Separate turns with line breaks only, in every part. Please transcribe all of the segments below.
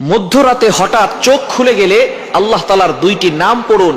মধ্যরাতে হঠাৎ চোখ খুলে গেলে আল্লাহ তালার দুইটি নাম পড়ুন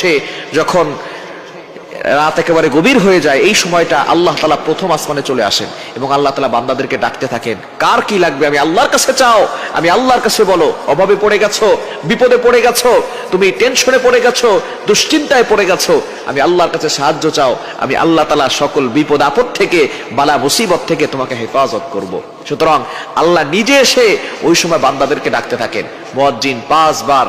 যখন রাত একেবারে গভীর হয়ে যায়, এই সময়টা আল্লাহ তালা প্রথম আসমানে চলে আসেন এবং আল্লাহ তালা বান্দাদেরকে ডাকতে থাকেন, কার কি লাগবে আমি আল্লাহর কাছে চাও, আমি আল্লাহর কাছে বলো, অভাবে পড়ে গেছো, বিপদে পড়ে গেছো, তুমি টেনশনে পড়ে গেছো, দুশ্চিন্তায় পড়ে গেছো, আমি আল্লাহর কাছে সাহায্য চাও, আমি আল্লাহ তালা সকল বিপদ আপদ থেকে, বালা মুসিবত থেকে তোমাকে হেফাজত করব। সুতরাং আল্লাহ নিজে এসে ওই সময় বান্দাদেরকে ডাকতে থাকেন মজ্জিন পাঁচবার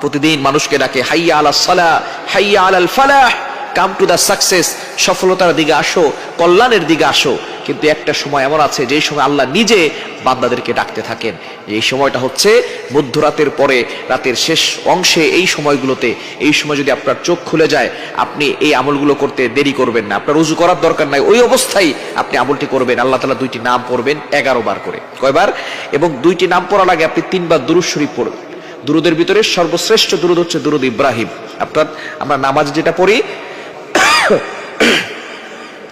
প্রতিদিন মানুষকে ডাকে, হাইয়া আলা সালা, হাইয়া আলাল ফালাহ, কাম টু দ্য সাকসেস, সফলতার দিকে আসো, কল্যাণের দিকে আসো। কিন্তু একটা সময় এমন আছে, যেই সময় আল্লাহ নিজে বান্দাদেরকে ডাকতে থাকেন। এই সময়টা হচ্ছে মধ্যরাতের পরে, রাতের শেষ অংশে এই সময়গুলোতে। এই সময় যদি আপনার চোখ খুলে যায়, আপনি এই আমলগুলো করতে দেরি করবেন না। আপনার উজু করার দরকার নাই, ওই অবস্থায় আপনি আমলটি করবেন। আল্লাহ তালা দুইটি নাম পড়বেন, এগারো বার করে। কয়বার? এবং দুইটি নাম পড়ার আগে আপনি তিনবার দুরুজ শরীফ পড়বেন। দুরুদের ভিতরে সর্বশ্রেষ্ঠ দুরুদ হচ্ছে দুরুদ ইব্রাহিম। অর্থাৎ আমরা নামাজ যেটা পড়ি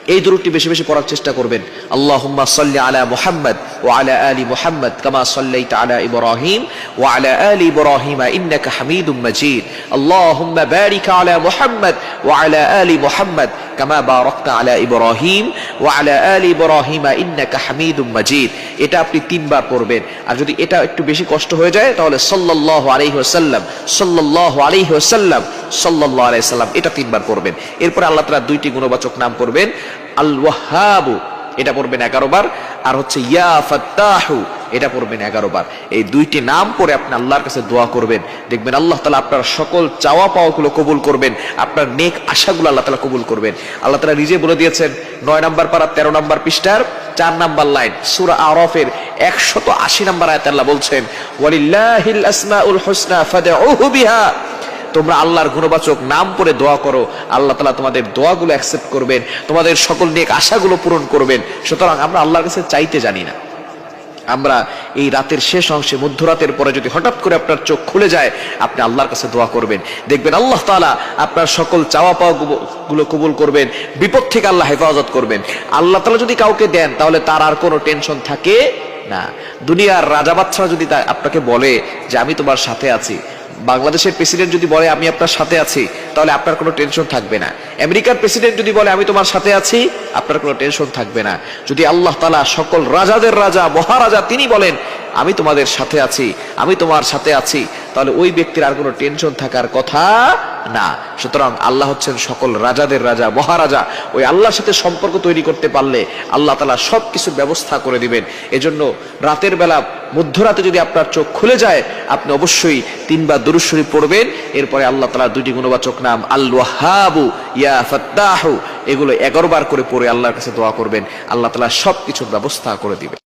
এই দুরুদটি বেশি বেশি পড়ার চেষ্টা করবেন। আল্লাহুম্মা সাল্লি আলা মুহাম্মদ ওয়া আলা আলি মুহাম্মদ কামা সাল্লাইতা আলা ইব্রাহিম ওয়া আলা আলি ইব্রাহিম ইন্নাকা হামিদুম মাজিদ। আল্লাহুম্মা বারিক আলা মুহাম্মদ ওয়া আলা আলি মুহাম্মদ কামা বারাকতা আলা ইব্রাহিম ওয়া আলা আলি ইব্রাহিম ইন্নাকা হামিদুম মাজিদ। এটা আপনি তিনবার পড়বেন। আর যদি এটা একটু বেশি কষ্ট হয়ে যায়, তাহলে সাল্লাল্লাহু আলাইহি ওয়াসাল্লাম, সাল্লাল্লাহু আলাইহি ওয়াসাল্লাম, সাল্লাল্লাহু আলাইহি সাল্লাম এটা তিনবার পড়বেন। এরপরে আল্লাহ তাআলা দুইটি গুণবাচক নাম পড়বেন। আল ওয়াহাবু এটা পড়বেন এগারো বার। আর হচ্ছে ইয়া এটা পড়বেন এগারো বার। এই দুইটি নাম পড়ে আপনি আল্লাহর কাছে দোয়া করবেন। দেখবেন আল্লাহ তালা আপনার সকল চাওয়া পাওয়াগুলো কবুল করবেন। আপনার নেক আশাগুলো আল্লাহ তালা কবুল করবেন। আল্লাহ তালা নিজে বলে দিয়েছেন, নয় নাম্বার পাড়া, তেরো নাম্বার পৃষ্ঠার চার নাম্বার লাইন, সুরা আরফের একশত আশি নাম্বার আয়াত আল্লাহ বলছেন, ওয়ালিল্লাহিল আসমাউল হুসনা ফাদউহু বিহা। তোমরা আল্লাহর গুণবাচক নাম পড়ে দোয়া করো। আল্লাহ তালা তোমাদের দোয়াগুলো অ্যাকসেপ্ট করবেন, তোমাদের সকল নেক আশাগুলো পূরণ করবেন। সুতরাং আমরা আল্লাহর কাছে চাইতে জানি না। আমরা এই রাতের শেষ অংশে, মধ্যরাতের পরে যদি হঠাৎ করে আপনার চোখ খুলে যায়, আপনি আল্লাহর কাছে দোয়া করবেন। দেখবেন আল্লাহ তালা আপনার সকল চাওয়া পাওয়া গুলো কবুল করবেন, বিপদ থেকে আল্লাহ হেফাজত করবেন। আল্লাহ তালা যদি কাউকে দেন, তাহলে তার আর কোনো টেনশন থাকে না। দুনিয়ার রাজা বাচ্চারা যদি আপনাকে বলে যে, আমি তোমার সাথে আছি। বাংলাদেশের প্রেসিডেন্ট যদি বলে, আমি আপনার সাথে আছি, তাহলে আপনার কোনো টেনশন থাকবে না। আমেরিকার প্রেসিডেন্ট যদি বলে, আমি তোমার সাথে আছি, আপনার কোনো টেনশন থাকবে না। যদি আল্লাহ তালা সকল রাজাদের রাজা, মহারাজা তিনি বলেন, আমি তোমাদের সাথে আছি, আমি তোমার সাথে আছি, তাহলে ওই ব্যক্তির আর কোনো টেনশন থাকার কথা না। সুতরাং আল্লাহ হচ্ছেন সকল রাজাদের রাজা, মহারাজা। ওই আল্লাহর সাথে সম্পর্ক তৈরি করতে পারলে আল্লাহ তালা সব কিছুর ব্যবস্থা করে দিবেন। এজন্য রাতের বেলা মধ্যরাতে যদি আপনার চোখ খুলে যায়, আপনি অবশ্যই তিনবার দুরুশ্বরী পড়বেন। এরপরে আল্লাহ তালার দুইটি গুণবাচক নাম আল ওয়াহাবু ইয়া ফাহু এগুলো এগারো বার করে পড়ে আল্লাহর কাছে দোয়া করবেন। আল্লাহ তালা সব কিছুর ব্যবস্থা করে দিবেন।